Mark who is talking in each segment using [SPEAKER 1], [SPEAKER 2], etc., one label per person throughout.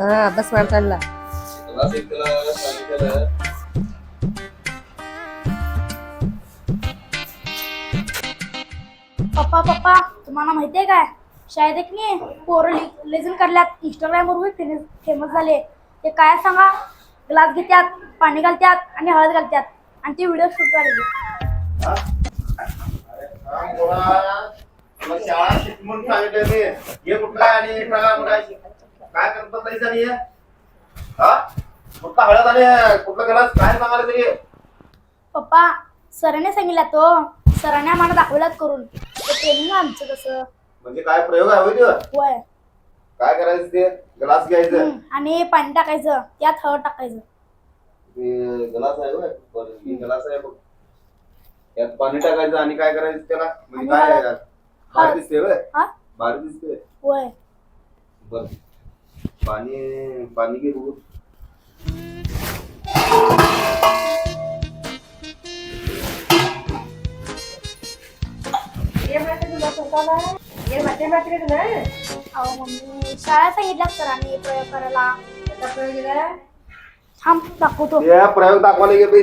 [SPEAKER 1] हा अभ्यास मार चालला
[SPEAKER 2] पप्पा पप्पा तुम्हाला माहितीये काय? शाळेत एक नाही पोरं लेझन काढल्यात. इंस्टाग्राम वर फेमस झाले. ते काय सांगा? ग्लास घेतात पाणी घालतात आणि हळद घालतात आणि ते व्हिडिओ शूट करायचे.
[SPEAKER 1] हा? शाळा शिक म्हणून सांगितलं मी. हे कुठलं आणि? काय करतात नाही आणि हे? कुठला हळद आणि कुठलं गलास काय सांगायला तरी
[SPEAKER 2] पप्पा सरांनी सांगितलं तो सरांनी आम्हाला दाखवल्यात करून ट्रेनिंग आमचं कसं
[SPEAKER 1] म्हणजे काय प्रयोग आहे होय काय करायचं ते ग्लास घ्यायचं.
[SPEAKER 2] आणि पाणी टाकायचं त्यात हळद टाकायचं
[SPEAKER 1] गलास आहे होय गलास आहे बघ यात पाणी टाकायचं आणि काय करायचं त्याला? म्हणजे काय आहे यात? भारी दिसते वय
[SPEAKER 2] हा?
[SPEAKER 1] दिसते
[SPEAKER 2] वय
[SPEAKER 1] बर. पाणी पाणी घे बघू.
[SPEAKER 2] शाळा सांगितलं तर आम्ही प्रयोग करायला. आता प्रयोगीला थांब दाखवतो.
[SPEAKER 1] प्रयोग दाखवायला बाई.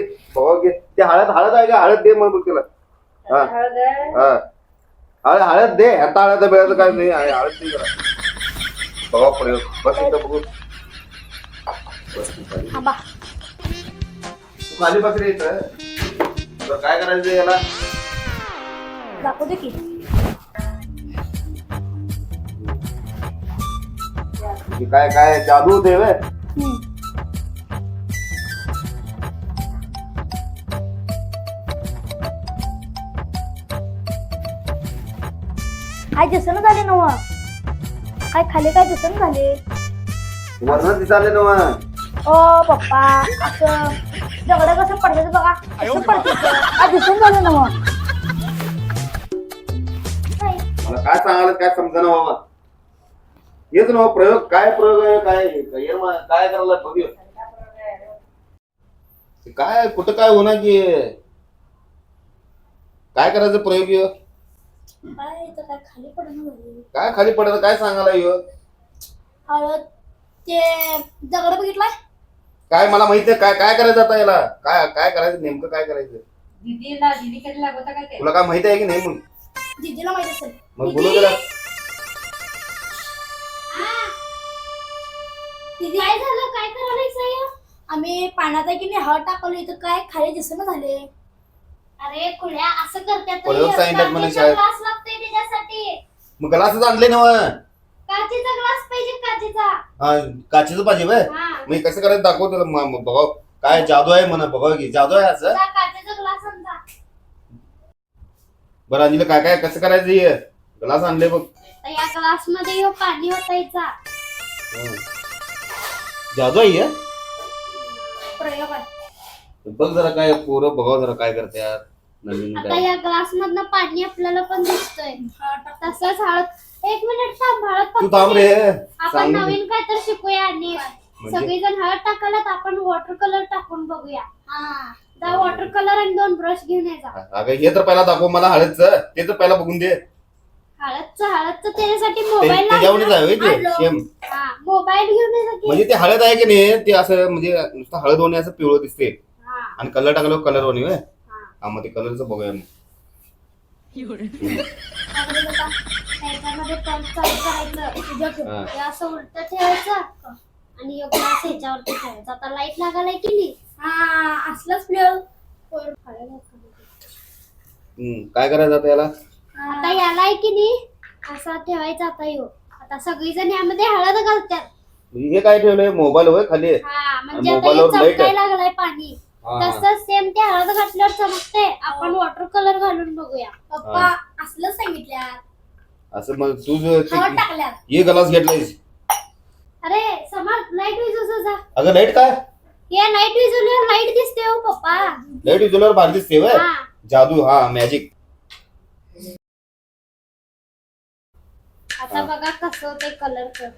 [SPEAKER 1] घे ते हळद हळद आहे का? हळद दे मग बघ तिला. हा.
[SPEAKER 3] ಹೌದ
[SPEAKER 1] हा. हळद हळद दे. ह्याता हळद काय नाही. आहे, हळद दे जरा. बघा प्रयोग. बस इथं बघू. खाली.
[SPEAKER 2] थांबा.
[SPEAKER 1] तू खाली बस रे इथं. बरं, काय करायचं याला?
[SPEAKER 2] दाखवतो की.
[SPEAKER 1] हे काय काय? जादू व्हय
[SPEAKER 2] हम्म. काय दिसन झाले नव काय खाली काय दिसन झाले
[SPEAKER 1] वरण दिसाले ना मग.
[SPEAKER 2] ओ पप्पा असं दगड कसं पडतं बघा असं पडतं काय दिसून झालं नव
[SPEAKER 1] मला काय सांगायला काय समजना बाबा हेच ना प्रयोग काय प्रयोग आहे काय? काय? काय करायला बघूया काय कुठं काय होणार की काय करायचं प्रयोग?
[SPEAKER 2] काय खाली
[SPEAKER 1] काय पडत काय सांगायला?
[SPEAKER 2] हळद ते दगड बघितलाय?
[SPEAKER 1] काय मला माहिती आहे काय काय करायचं आता याला? काय काय करायचं? नेमकं काय करायचं?
[SPEAKER 3] दीदीला दीदी कडे लागत काय? ते
[SPEAKER 1] तुला काय माहिती आहे की नाही मग
[SPEAKER 2] दीदीला माहीत असेल.
[SPEAKER 1] मग बोलू त्याला
[SPEAKER 2] दीदी काय झालं? काय करायला आम्ही पाण्यात आहे की नाही हळद टाकवली इथं काय खाली दिसणं झाले. अरे खुल्या असं करतात
[SPEAKER 1] प्रयोग म्हणे शाळेत. मग ग्लासच आणले ना.
[SPEAKER 2] काचेचा ग्लास पाहिजे काचेचा?
[SPEAKER 1] हा, काचेचं पाहिजे बे
[SPEAKER 2] हा.
[SPEAKER 1] मी कसं करायचं दाखव त्याला म- म- बघा काय जादू आहे म्हणा बघा की. जादू आहे असं?
[SPEAKER 2] जा काचेचा ग्लास आणजा
[SPEAKER 1] बरं अंजली काय काय कसं करायचं हे? ग्लास आणले बघ.
[SPEAKER 2] तर या ग्लासमध्ये ह्यो पाणी ओतायचा.
[SPEAKER 1] हं. जादू आहे हे?
[SPEAKER 2] प्रयोग आहे.
[SPEAKER 1] बघ जरा काय पोरं बघा जरा काय करतात. नवीन
[SPEAKER 2] आता या ग्लास मधनं पाणी आपल्याला पण दिसतंय. तसंच हळद एक मिनिट थांब हळद
[SPEAKER 1] तू
[SPEAKER 2] फक्त
[SPEAKER 1] थांब रे.
[SPEAKER 2] आपण
[SPEAKER 1] सांग.
[SPEAKER 2] नवीन काय तर शिकूया आणि
[SPEAKER 1] म्हणजे?
[SPEAKER 2] सगळेजण हळद टाकायला आपण वॉटर कलर टाकून बघूया. जा वॉटर कलर आणि दोन ब्रश घेऊन यायचा
[SPEAKER 1] अगं हे तर पहिला दाखव मला हळदचं. ते तर पहिला बघून दे.
[SPEAKER 2] हळदचं हळदचं त्याच्यासाठी
[SPEAKER 1] ते-
[SPEAKER 2] मोबाईल
[SPEAKER 1] त्याच्यावरच आहे होय ते सेम
[SPEAKER 2] मोबाईल घेऊन की.
[SPEAKER 1] म्हणजे ते हळद आहे की नाही ते असं म्हणजे नुसतं हळद होणे असं पिवळं दिसते
[SPEAKER 2] हा,
[SPEAKER 1] आणि कलर टाकल्यावर कलर होणे होय.
[SPEAKER 2] हा.
[SPEAKER 1] मग ते कलरचं बघूया मग
[SPEAKER 2] पंप चालू करायचं.
[SPEAKER 1] हा.
[SPEAKER 2] हे असं उलट ठेवायचं आणि ह्याच्यावरती ठेवायचा आता लाइट लागायला की नाही हा असलंच
[SPEAKER 1] हम्म, काय करायचं आता याला
[SPEAKER 2] आता याला आहे की नाही असा ठेवायचा आता यो आता सगळीजण यामध्ये हळद घालतात
[SPEAKER 1] हे काय ठेवलंय मोबाईल होय खाली
[SPEAKER 2] हा म्हणजे आता हे
[SPEAKER 1] मोबाईलवर light आहे.
[SPEAKER 2] चमकायला लागलाय पाणी. तसंच सेम ते हळद घातल्यावर चमकते आपण वॉटर कलर घालून बघूया.
[SPEAKER 1] पप्पा,
[SPEAKER 2] असलं सांगितल्या
[SPEAKER 1] असं मग तू जो ते-
[SPEAKER 2] टाकल्यात.
[SPEAKER 1] हे ग्लास घेतलायस.
[SPEAKER 2] अरे समाज लाइट विजू जा.
[SPEAKER 1] अगं लाइट काय?
[SPEAKER 2] या लाइट विजवल्यावर लाइट दिसते हो पप्पा.
[SPEAKER 1] लाइट विजवल्यावर भारी दिसते होय.
[SPEAKER 2] हा.
[SPEAKER 1] जादू हा मॅजिक
[SPEAKER 2] आता बघा कसं ते कलरचं
[SPEAKER 1] हे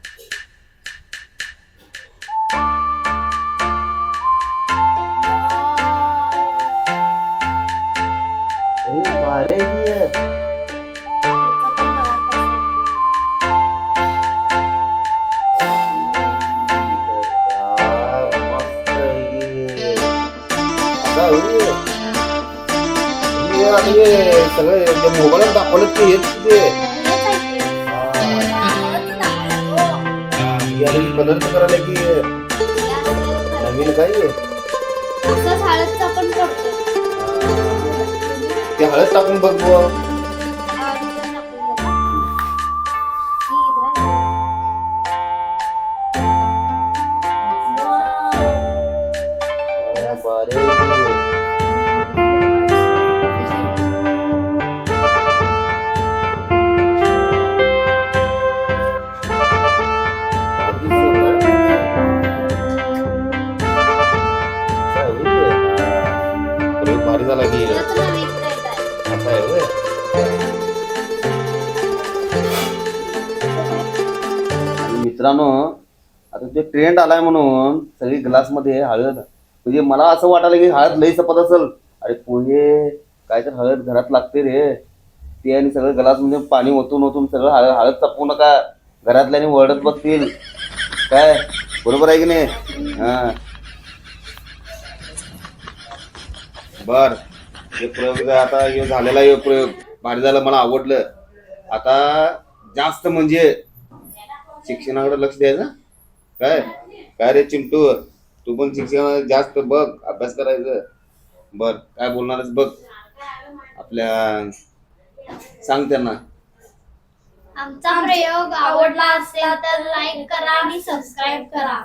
[SPEAKER 1] सगळे ते दाखवलं की हेच ते कलर करायला की नवीन काय ते हळद टाकून बघ बुवा. बारे. मित्रांनो आता ते ट्रेंड आलाय म्हणून सगळी ग्लासमध्ये हळद. म्हणजे मला असं वाटायला की हळद लई सपत असेल. अरे पोहे काय तर हळद घरात लागते रे. ते आणि सगळं ग्लासमध्ये पाणी ओतून ओतून सगळं हळद हळद चपवू नका. घरातल्याने वरडत बघतील. काय? बरोबर आहे की नाही? हा. बर. हे प्रयोग आता हे झालेला हे प्रयोग. भारी झालं मला आवडलं. आता जास्त म्हणजे शिक्षणाकडे लक्ष द्यायचं? काय? काय रे चिंटू? तू पण शिक्षण जास्त बघ अभ्यास करायचं. बर काय बोलणारच बघ. आपल्या सांग त्यांना.
[SPEAKER 2] आमचा प्रयोग आवडला असेल तर लाईक करा आणि सबस्क्राईब करा.